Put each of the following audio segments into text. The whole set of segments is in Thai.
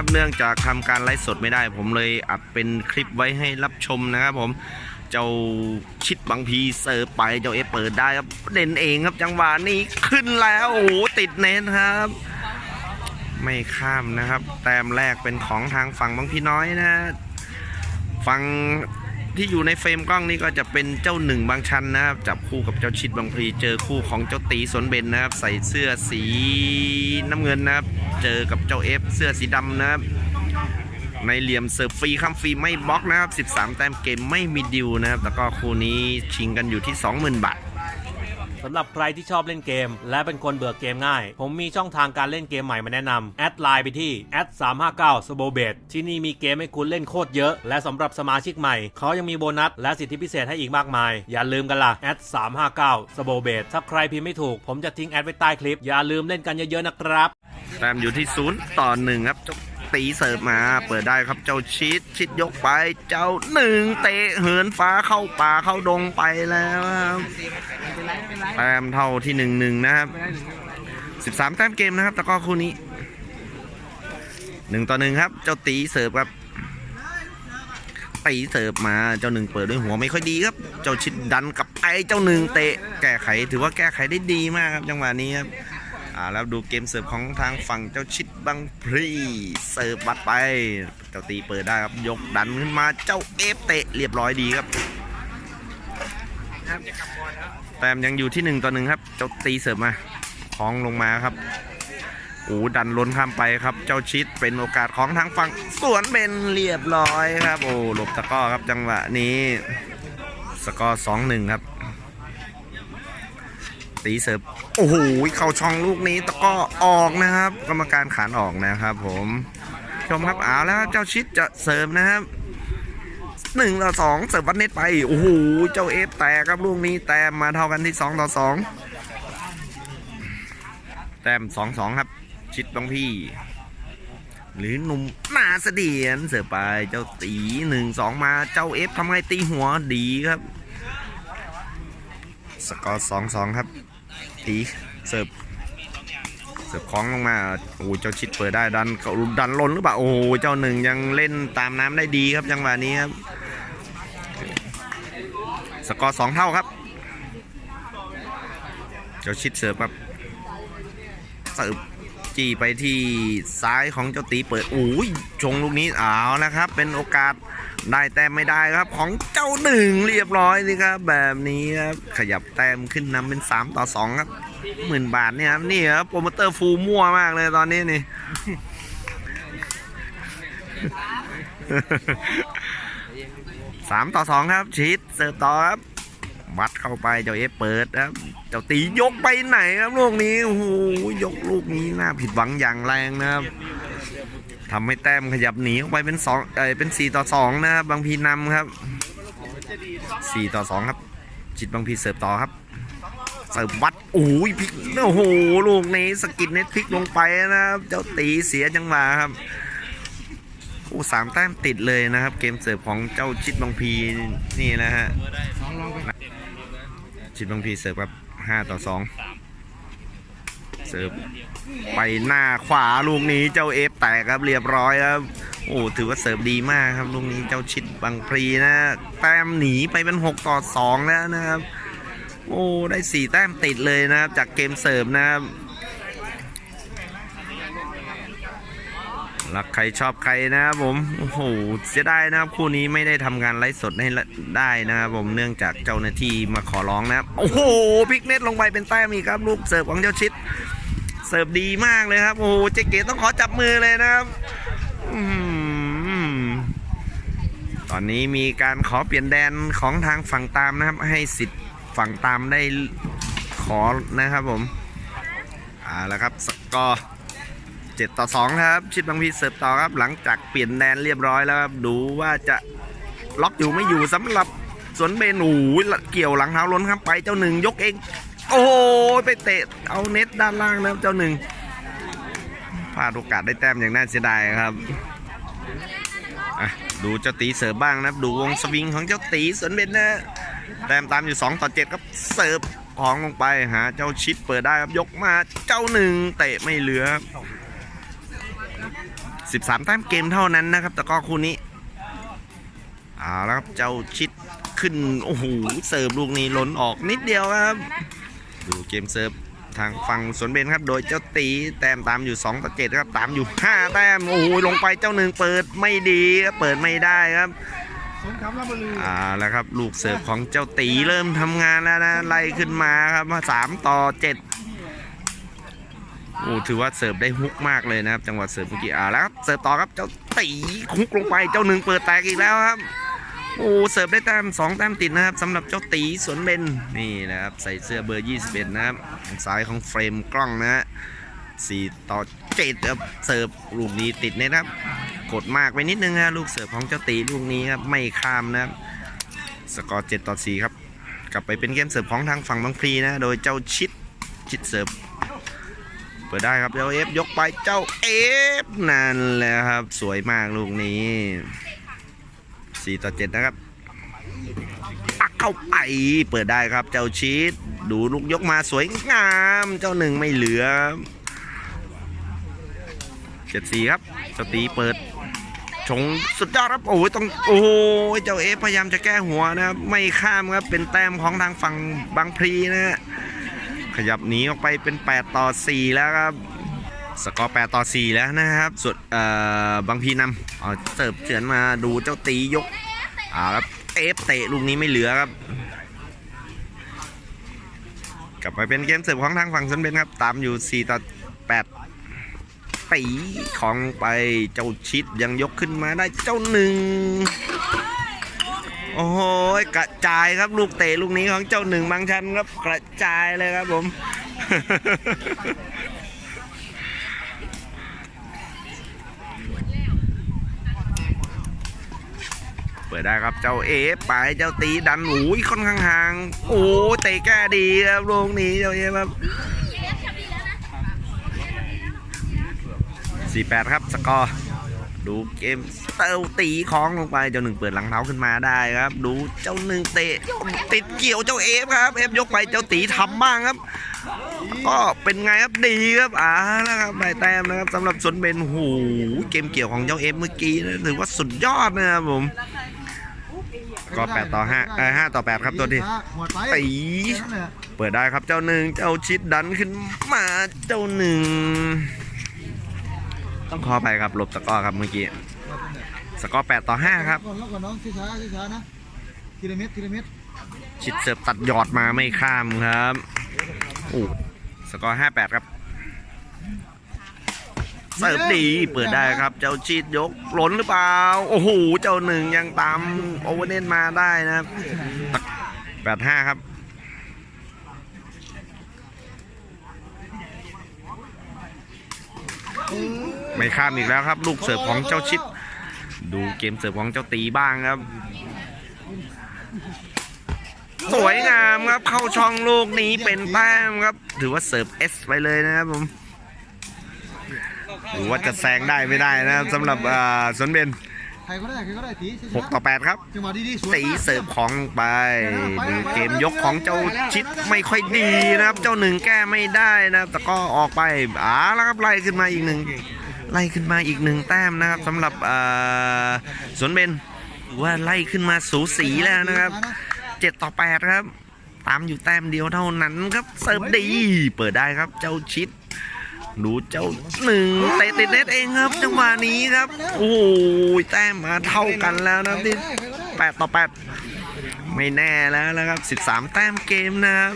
นะครับ เนื่องจากทำการไลฟ์สดไม่ได้ ผมเลยอัดเป็นคลิปไว้ให้รับชมนะครับผม เจ้าชิดบางพีเสิร์ฟไปเจ้าเอเปิดได้ครับเด่นเองครับจังหวะนี้ขึ้นแล้วโอ้โหติดเน็ตครับ ไม่ข้ามนะครับ แต้มแรกเป็นของทางฝั่งบางพี่น้อยนะฝั่ง ที่อยู่ในเฟรมกล้องนี่ก็จะเป็นเจ้าหนึ่งบางชันนะครับ จับคู่กับเจ้าชิดบางพลีเจอคู่ของเจ้าตีสนเบนนะครับ ใส่เสื้อสีน้ำเงินนะครับ เจอกับเจ้าเอฟเสื้อสีดำนะครับในเหลี่ยมเสิร์ฟฟรีข้ามฟรีไม่บล็อกนะครับ 13 แต้มเกมไม่มีดิวนะครับ แล้วก็คู่นี้ชิงกันอยู่ที่ 20,000 บาท สำหรับใครที่ชอบเล่นเกม และเป็นคนเบื่อเกมง่าย ผมมีช่องทางการเล่นเกมใหม่มาแนะนำแอดไลน์ไปที่แอด359 s b o b e t ที่นี่มีเกมให้คุณเล่นโคตรเยอะ และสำหรับสมาชิกใหม่ เขายังมีโบนัส และสิทธิพิเศษให้อีกมากมาย อย่าลืมกันล่ะแอด359 s b o b e t ถ้าใครพิมพ์ไม่ถูก ผมจะทิ้งแอดไว้ใต้คลิป อย่าลืมเล่นกันเยอะๆนะครับแต้มอยู่ที่ศูนย์ต่อหนึ่งครับจ้า ตีเสิร์ฟมา เปิดได้ครับเจ้าชิดชิดยกไป เจ้าหนึ่งเตะเหินฟ้าเข้าป่าเข้าดงไปแล้วครับแต้มเท่าที่หนึ่งหนึ่งนะครับสิบสามแต้มเกมนะครับแต่ก็คู่นี้หนึ่งต่อหนึ่งครับ เจ้าตีเสิร์ฟครับตีเสิร์ฟมาเจ้าหนึ่งเปิดด้วยหัวไม่ค่อยดีครับ เจ้าชิดดันกลับไปเจ้าหนึ่งเตะแก้ไขถือว่าแก้ไขได้ดีมากครับจังหวะนี้ครับ อ่าแล้วดูเกมเสิร์ฟของทางฝั่งเจ้าชิดบังพรีเสิร์ฟบัดไป เจ้าตีเปิดได้ครับยกดันขึ้นมาเจ้าเอฟเตะเรียบร้อยดีครับแต้มยังอยู่ที่หนึ่งต่อหนึ่งครับ เจ้าตีเสิร์ฟมาคล้องลงมาครับโอ้ดันล้นข้ามไปครับ เจ้าชิดเป็นโอกาสของทางฝั่งสวนเป็นเรียบร้อยครับ โอ้หลบตะก้อครับจังหวะนี้ สกอร์สองหนึ่งครับ ตีเสิร์ฟโอ้โหเข้าช่องลูกนี้ตะกร้อออกนะครับ กรรมการขานออกนะครับ ผมชมครับเอาแล้วเจ้าชิดจะเสิร์ฟนะครับหนึ่งต่อสองเสิร์ฟวัดเน็ตไปโอ้โหเจ้าเอฟแตกครับลูกนี้แต้มมาเท่ากันที่สองต่อสองแต้มสองสองครับ ชิดบางพี่ หรือหนุ่มหนาเสดียนเสิร์ฟไปเจ้าตีหนึ่งสองมาเจ้าเอฟทำไงตีหัวดีครับ สกอร์สองสองครับ ตีเสิร์ฟเสิร์ฟคล้องลงมาโอ้เจ้าชิดเปิดได้ดันเขาดันล้นหรือเปล่าโอ้เจ้าหนึ่งยังเล่นตามน้ำได้ดีครับจังหวะนี้ครับสกอร์สองเท่าครับ เจ้าชิดเสิร์ฟครับเสิร์ฟจี้ไปที่ซ้ายของเจ้าตีเปิดโอ้ยชงลูกนี้เอานะครับ เป็นโอกาส ได้แต้มไม่ได้ครับของเจ้าหนึ่งเรียบร้อยสิครับ แบบนี้ครับขยับแต้มขึ้นนำเป็น 3 ต่อ 2 ครับหมื่นบาทเนี่ยครับนี่ครับโปรโมเตอร์ฟูลมั่วมากเลยตอนนี้นี่สามต่อสองครับชิดเสิร์ฟต่อครับวัดเข้าไปเจ้าเอฟเปิดครับเจ้าตียกไปไหนครับลูกนี้โอ้โหยกลูกนี้น่าผิดหวังอย่างแรงนะครับ ทำให้แต้มขยับหนีออกไปเป็นสองเออเป็นสี่ต่อสองนะครับบางพีนำครับสี่ต่อสองครับ จิตบางพีเสิร์ฟต่อครับเสิร์ฟวัดโอ้ยพลิกโอ้โหลูกนี้สกิดเน็ตพลิกลงไปนะครับเจ้าตีเสียจังหวะครับโอ้สามแต้มติดเลยนะครับ เกมเสิร์ฟของเจ้าชิดบางพีนี่นะฮะชิดบางพีเสิร์ฟครับห้าต่อสอง เสิร์ฟไปหน้าขวาลูกนี้เจ้าเอฟแตกครับเรียบร้อยครับโอ้ถือว่าเสิร์ฟดีมากครับลูกนี้เจ้าชิดบางพลีนะ แต้มหนีไปเป็นหกต่อสองแล้วนะครับ โอ้ได้สี่แต้มติดเลยนะครับ จากเกมเสิร์ฟนะครับรักใครชอบใครนะครับผมโอ้โหเสียดายนะครับคู่นี้ไม่ได้ทำงานไลฟ์สดให้ได้นะครับผมเนื่องจากเจ้าหน้าที่มาขอร้องนะครับโอ้โหพิกเน็ตลงไปเป็นแต้มอีกครับ ลูกเสิร์ฟของเจ้าชิด เสิร์ฟดีมากเลยครับ โอ้โหเจเกตต้องขอจับมือเลยนะครับอตอนนี้มีการขอเปลี่ยนแดนของทางฝั่งตามนะครับ ให้สิทธิ์ฝั่งตามได้ขอนะครับผมเอาละครับสกอร์7ต่อ2ครับ ชิดบางพีเสิร์ฟต่อครับ หลังจากเปลี่ยนแดนเรียบร้อยแล้วครับดูว่าจะล็อกอยู่ไม่อยู่สำหรับสวนเบนโอ้ยเกี่ยวหลังเท้าล้นครับไปเจ้าหนึ่งยกเอง โอ้โหไปเตะเอาเน็ตด้านล่างนะเจ้าหนึ่งพลาดโอกาสได้แต้มอย่างน่าเสียดายครับดูเจ้าตีเสิร์ฟบ้างนะครับ ดูวงสวิงของเจ้าตีสวนเบนนะแต้มตามอยู่ 2 ต่อ 7 ครับเสิร์ฟของลงไปหาเจ้าชิดเปิดได้ครับยกมาเจ้าหนึ่งเตะไม่เหลือ 13แต้มเกมเท่านั้นนะครับตะกร้อคู่นี้เอาแล้วครับเจ้าชิดขึ้น โอ้โห เสิร์ฟลูกนี้ล้นออกนิดเดียวครับ ดูเกมเสิร์ฟทางฝั่งสวนเบนครับ โดยเจ้าตีแต้มตามอยู่2ต่อ7ครับตามอยู่ 5 แต้มโอ้โหลงไปเจ้าหนึ่งเปิดไม่ดีครับเปิดไม่ได้ครับสงครามราชบุรีอ่าแล้วครับลูกเสิร์ฟของเจ้าตีเริ่มทำงานแล้วนะไล่ขึ้นมาครับมาสามต่อเจ็ดโอ้ถือว่าเสิร์ฟได้ฮุกมากเลยนะครับ จังหวะเสิร์ฟเมื่อกี้อ่าแล้วครับเสิร์ฟต่อครับเจ้าตีฮุกลงไปเจ้าหนึ่งเปิดแตกอีกแล้วครับ โอ้เสิร์ฟได้แต้มสองแต้มติดนะครับสำหรับเจ้าตีสวนเบนนี่นะครับใส่เสื้อเบอร์ 21 นะครับทางซ้ายของเฟรมกล้องนะฮะสี่ต่อเจ็ดครับเสิร์ฟลูกนี้ติดเน็ตครับ กดมากไปนิดนึงนะลูกเสิร์ฟของเจ้าตีลูกนี้ครับไม่ข้ามนะครับสกอร์ 7 ต่อ 4 ครับ กลับไปเป็นเกมเสิร์ฟของทางฝั่งบางพลีนะ โดยเจ้าชิดชิดเสิร์ฟเปิดได้ครับเจ้าเอฟยกไปเจ้าเอฟนั่นแหละครับ สวยมากลูกนี้ 4 ต่อ 7 นะครับปักเข้าไปเปิดได้ครับเจ้าชิดดูลูกยกมาสวยงาม เจ้าหนึ่งไม่เหลือเจ็ดสี่ครับสตีเปิด ชงสุดยอดครับโอ้ยต้องโอ้ยเจ้าเอฟพยายามจะแก้หัวนะครับ ไม่ข้ามครับเป็นแต้มของทางฝั่งบางพลีนะฮะขยับหนีออกไปเป็น 8 ต่อ 4 แล้วครับ สกอร์8ต่อ4แล้วนะครับส่วนเอ่อบางพีนำเอาเสิร์ฟเฉือนมาดูเจ้าตียกอ่าครับเอฟเตะลูกนี้ไม่เหลือครับ กลับไปเป็นเกมเสิร์ฟของทางฝั่งซันเบนครับ ตามอยู่ 4 ต่อ 8 ตีของไปเจ้าชิดยังยกขึ้นมาได้เจ้าหนึ่งโอ้โหกระจายครับลูกเตะลูกนี้ของเจ้าหนึ่งบางชันครับกระจายเลยครับผม เปิดได้ครับเจ้าเอฟไปเจ้าตีดันโอ้ยค่อนข้างห่างโอ้เตะแก้ดีครับลูกนี้เจ้าเอฟครับ48ครับสกอร์ดูเกมเต้าตีของลงไปเจ้าหนึ่งเปิดหลังเท้าขึ้นมาได้ครับ ดูเจ้าหนึ่งเตะติดเกี่ยวเจ้าเอฟครับเอฟยกไปเจ้าตีทำบ้างครับก็เป็นไงครับดีครับอ่าแล้วครับได้แต้มนะครับสำหรับสวนเบนโอ้โหเกมเกี่ยวของเจ้าเอฟเมื่อกี้นะถือว่าสุดยอดนะครับผม ก็8ต่อ5เอ่อ5ต่อ8ครับตัวดีหัวไปตีนั่นแหละเปิดได้ครับเจ้าหนึ่งเจ้าชิดดันขึ้นมาเจ้าหนึ่งต้องขอไปครับหลบสกอร์ครับเมื่อกี้สกอร์8ต่อ5ครับก่อนแล้วก่อนน้องช้าๆช้าๆนะทีละเม็ดทีละเม็ดชิดเสิร์ฟตัดหยอดมาไม่ข้ามครับโอ้สกอร์58ครับ เสิร์ฟดีเปิดได้ครับ เจ้าชิดยกหล่นหรือเปล่า โอ้โห เจ้าหนึ่งยังตามโอเวอร์เนนมาได้นะครับ85ครับไม่ข้ามอีกแล้วครับ ลูกเสิร์ฟของเจ้าชิด ดูเกมเสิร์ฟของเจ้าตีบ้างครับ สวยงามครับเข้าช่องลูกนี้เป็นแต้มครับ ถือว่าเสิร์ฟเอสไปเลยนะครับผม ดูว่าจะแซงได้ไม่ได้นะครับสำหรับอ่าสวนเบนใครก็ได้ใครก็ได้ตีช้า6ต่อ8ครับๆจังหวะดีๆสวยตีมากเสิร์ฟของไปดูเกมยกของเจ้าชิดไม่ค่อยดีนะครับ เจ้าหนึ่งแก้ไม่ได้นะครับ แต่ก็ออกไปอ่าแล้วครับไล่ขึ้นมาอีกหนึ่งไล่ขึ้นมาอีกหนึ่งแต้มนะครับสำหรับอ่าสวนเบนถือว่าไล่ขึ้นมาสูสีแล้วนะครับเจ็ดต่อแปดครับ ตามอยู่แต้มเดียวเท่านั้นครับ เสิร์ฟดี เปิดได้ครับ เจ้าชิด ดูเจ้าหนึ่งเตะติดเน็ตเองครับจังหวะนี้ครับ โอ้ยแต้มมาเท่ากันแล้วนะครับที่8ต่อ8ไม่แน่แล้วนะครับ 13 แต้มเกมนะครับ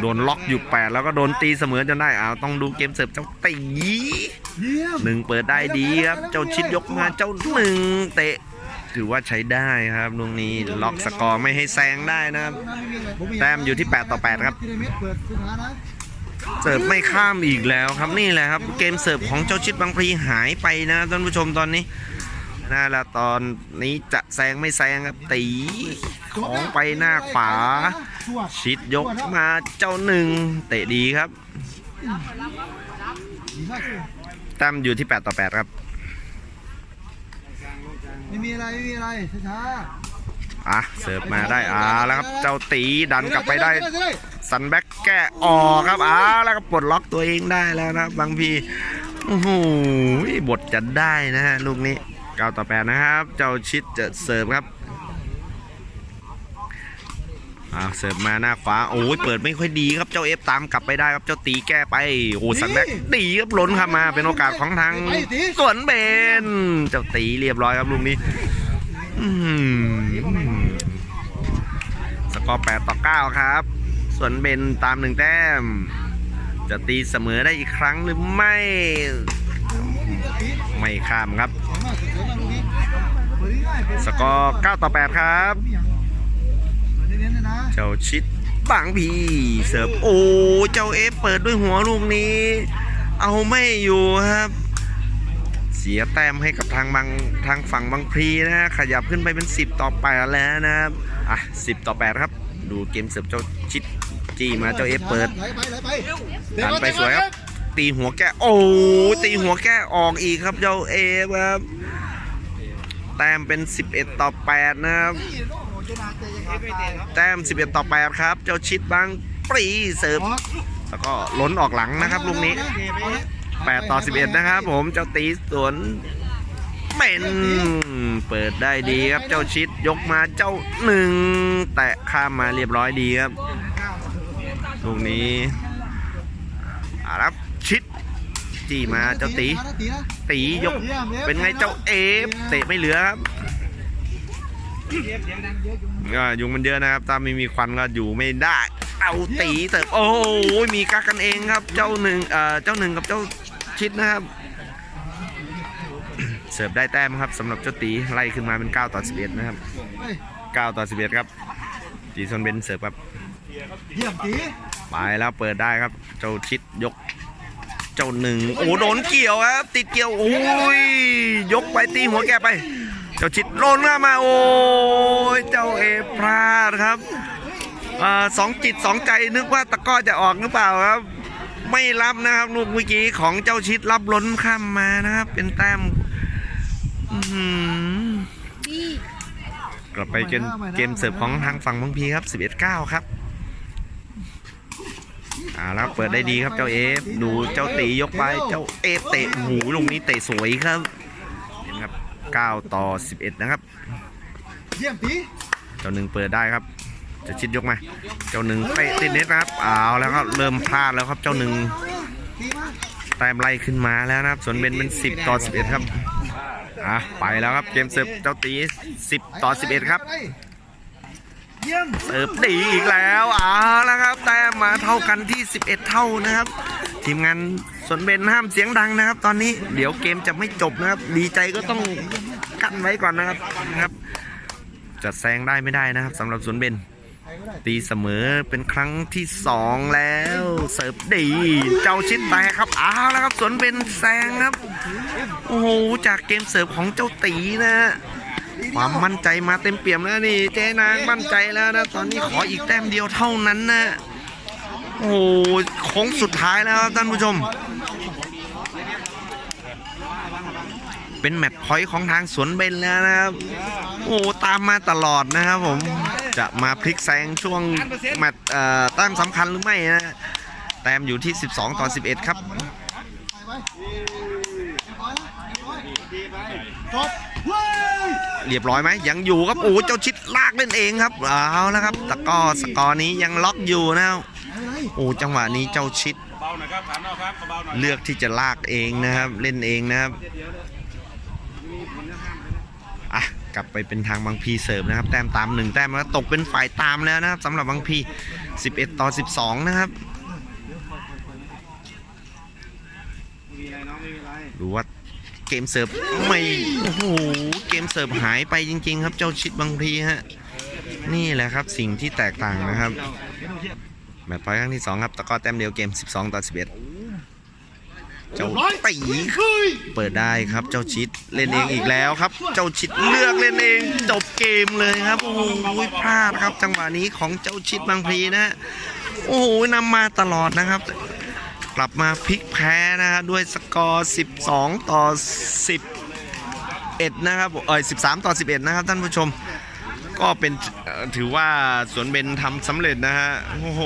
โดนล็อกอยู่ 8 แล้วก็โดนตีเสมอจนได้อ้าวต้องดูเกมเสิร์ฟเจ้าตีเยี่ยมหนึ่งเปิดได้ดีครับ เจ้าชิดยกมาเจ้าหนึ่งเตะถือว่าใช้ได้ครับตรงนี้ล็อกสกอร์ไม่ให้แซงได้นะครับ แต้มอยู่ที่ 8 ต่อ 8 ครับ เม็ดเปิดสุดท้ายนะเสิร์ฟไม่ข้ามอีกแล้วครับนี่แหละครับ เกมเสิร์ฟของเจ้าชิดบางพลีหายไปนะท่านผู้ชมตอนนี้น่าละตอนนี้จะแซงไม่แซงครับตีของไปหน้าขวาชัวร์ชิดยกมาเจ้าหนึ่งเตะดีครับดีมากชัวร์แต้มอยู่ที่ 8 ต่อ 8 ครับ ไม่มีอะไร ไม่มีอะไรช้าอะ เสิร์ฟมาได้อ่าแล้วครับ เจ้าตีดันๆกลับไปได้ สันแบ็กแก้ออกครับอ่าแล้วก็ปลดล็อกตัวเองได้แล้วนะบางพีโอ้โหบทจะได้นะฮะลูกนี้เก้าต่อแปดนะครับ เจ้าชิดจะเสิร์ฟครับอ่าเสิร์ฟมาหน้าขวาโอ้ยเปิดไม่ค่อยดีครับเจ้าเอฟตามกลับไปได้ครับเจ้าตีแก้ไปโอ้สังแรกตีครับล้นเข้ามาเป็นโอกาสของทางสวนเบน เจ้าตีเรียบร้อยครับลูกนี้อืมสกอร์8ต่อ9ครับ ส่วนเบนตามหนึ่งแต้ม จะตีเสมอได้อีกครั้งหรือไม่ ไม่ข้ามครับ สกอร์ 9 ต่อ 8 ครับ เจ้าชิดบางพีเสิร์ฟโอ้เจ้าเอฟเปิดด้วยหัวลูกนี้ เอาไม่อยู่ครับเสียแต้มให้กับทางบางทางฝั่งบางพลีนะฮะขยับขึ้นไปเป็น 10 ต่อ8แล้วนะครับ อะ 10 ต่อ 8 ครับ ดูเกมเสิร์ฟเจ้าชิด จี้มาเจ้าเอฟเปิดไหลไปไหลไปดันไปสวยครับ ตีหัวแก้โอ้ตีหัวแก้ออกอีกครับเจ้าเอฟครับแต้มเป็น 11 ต่อ 8 นะครับ แต้ม 11 ต่อ 8 ครับ เจ้าชิดบางปรีเสิร์ฟแล้วก็ล้นออกหลังนะครับลูกนี้ 8 ต่อ 11 นะครับผมเจ้าตีสวนเป็นเปิดได้ดีครับเจ้าชิดยกมาเจ้าหนึ่งแตะข้ามมาเรียบร้อยดีครับ ลูกนี้อารับชิดจี้มาเจ้าตีตียกเป็นไงเจ้าเอฟเตะไม่เหลือครับก็ยุงมันเยอะนะครับถ้าไม่มีควันก็อยู่ไม่ได้ เอาตีเติบโอ้โหมีกักกันเองครับ เจ้าหนึ่งเอ่อเจ้าหนึ่งกับเจ้าชิดนะครับ เสิร์ฟได้แต้มครับสำหรับเจ้าตีไล่ขึ้นมาเป็น 9 ต่อ 11 นะครับ 9 ต่อ 11 ครับตีซอนเบนเสิร์ฟครับเยี่ยมตี ไปแล้วเปิดได้ครับ เจ้าชิดยก เจ้าหนึ่งโอ้โดนเกี่ยวครับ ติดเกี่ยวโอ้ยยกไปตีหัวแกไป เจ้าชิดโดนเข้ามา โอ้ยเจ้าเอพลาดครับอ่าสองจิตสองใจนึกว่าตะกร้อจะออกหรือเปล่าครับ ไม่รับนะครับลูกเมื่อกี้ของเจ้าชิดรับล้นข้ามมานะครับ เป็นแต้มอื้อหือกลับไปเกมเกมเสิร์ฟของทางฝั่งบางพีครับ 11-9 ครับ อ่าแล้วเปิดได้ดีครับเจ้าเอฟดูเจ้าตียกไปเจ้าเอฟเตะหูลูกนี้เตะสวยครับเห็นครับ 9 ต่อ 11 นะครับเยี่ยมตีเจ้าหนึ่งเปิดได้ครับ จะชิดยกมาเจ้าหนึ่งเตะติดเน็ตนะครับเอาแล้วครับเริ่มพลาดแล้วครับเจ้าหนึ่งแต้มไล่ขึ้นมาแล้วนะครับ ส่วนเบนเป็น 10 ต่อ 11 ครับอะไปแล้วครับเกมเสิร์ฟเจ้าตี 10 ต่อ 11 ครับ เยี่ยมเสิร์ฟดีอีกแล้วเอาแล้วครับแต้มมาเท่ากันที่ 11 เท่านะครับ ทีมงานสวนเบนห้ามเสียงดังนะครับ ตอนนี้เดี๋ยวเกมจะไม่จบนะครับ ดีใจก็ต้องกั้นไว้ก่อนนะครับนะครับ จะแซงได้ไม่ได้นะครับสำหรับสวนเบนตีเสมอเป็นครั้งที่สองแล้วเสิร์ฟดี เจ้าชิดแตกครับเอาแล้วครับสวนเบนแซงครับ โอ้โหจากเกมเสิร์ฟของเจ้าตีนะฮะ ความมั่นใจมาเต็มเปี่ยมแล้วนี่เจนางมั่นใจแล้วนะตอนนี้ขออีกแต้มเดียวเท่านั้นนะโอ้โหโค้งสุดท้ายแล้วท่านผู้ชม เป็นแมตช์พอยต์ของทางสวนเบนแล้วนะครับโอ้ตามมาตลอดนะครับผมจะมาพลิกแซงช่วงแมตช์เอ่อแต้มสำคัญหรือไม่นะแต้มอยู่ที่ 12 ต่อ 11 ครับจบ เว้ยเรียบร้อยไหมยังอยู่ครับโอ้โหเจ้าชิดลากเล่นเองครับเอาแล้วครับตะกร้อสกอร์นี้ยังล็อกอยู่นะครับอะไรโอ้จังหวะนี้เจ้าชิดเบาหน่อยครับขาหนอกครับเบาหน่อยเลือกที่จะลากเองนะครับ เล่นเองนะครับอะกลับไปเป็นทางบางพีเสิร์ฟนะครับ แต้มตามหนึ่งแต้มแล้วตกเป็นฝ่ายตามแล้วนะครับสำหรับบางพี 11 ต่อ 12 นะครับดูว่า เกมเสิร์ฟไม่โอ้โหเกมเสิร์ฟหายไปจริง ๆ ครับเจ้าชิดบางพีฮะนี่แหละครับสิ่งที่แตกต่างนะครับแมตช์พอยครั้งที่ 2 ครับตะก้อแต้มเดียวเกม 12 ต่อ 11 เจ้าตีเปิดได้ครับเจ้าชิดเล่นเองอีกแล้วครับ เจ้าชิดเลือกเล่นเอง จบเกมเลยครับ โอ้โหพลาดครับจังหวะนี้ของเจ้าชิดบางพลีนะฮะโอ้โหนำมาตลอดนะครับ กลับมาพลิกแพ้นะครับด้วยสกอร์ 12 ต่อ 11 นะครับเออ13 ต่อ 11 นะครับท่านผู้ชม ก็เป็นถือว่าสวนเบนทำสำเร็จนะฮะโอ้โห